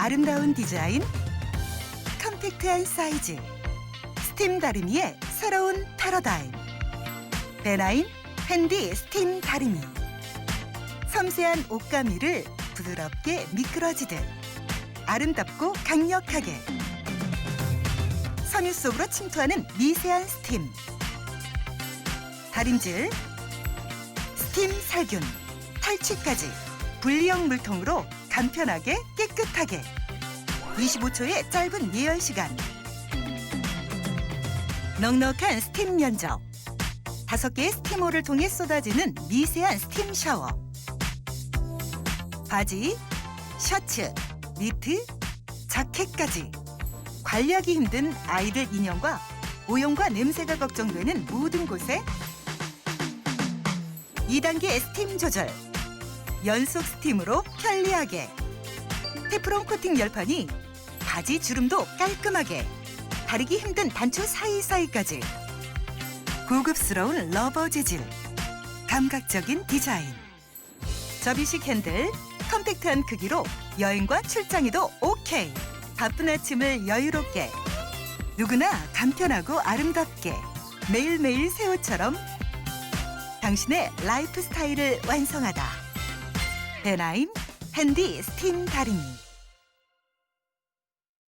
아름다운 디자인, 컴팩트한 사이즈, 스팀 다리미의 새로운 패러다임. 베나인 핸디 스팀 다리미. 섬세한 옷가미를 부드럽게 미끄러지듯 아름답고 강력하게 섬유 속으로 침투하는 미세한 스팀. 다림질, 스팀 살균, 탈취까지 분리형 물통으로 간편하게 깨끗하게. 25초의 짧은 예열 시간. 넉넉한 스팀 면적. 다섯 개의 스티머를 통해 쏟아지는 미세한 스팀 샤워. 바지, 셔츠, 니트, 자켓까지. 관리하기 힘든 아이들 인형과 오염과 냄새가 걱정되는 모든 곳에 2단계 스팀 조절 연속 스팀으로 편리하게. 테프론 코팅 열판이 바지 주름도 깔끔하게 다리기 힘든 단추 사이사이까지. 고급스러운 러버 재질 감각적인 디자인. 접이식 핸들 컴팩트한 크기로 여행과 출장에도 오케이. 바쁜 아침을 여유롭게 누구나 간편하고 아름답게 매일매일 새 옷처럼 당신의 라이프 스타일을 완성하다. 베나인 핸디 스팀 다리미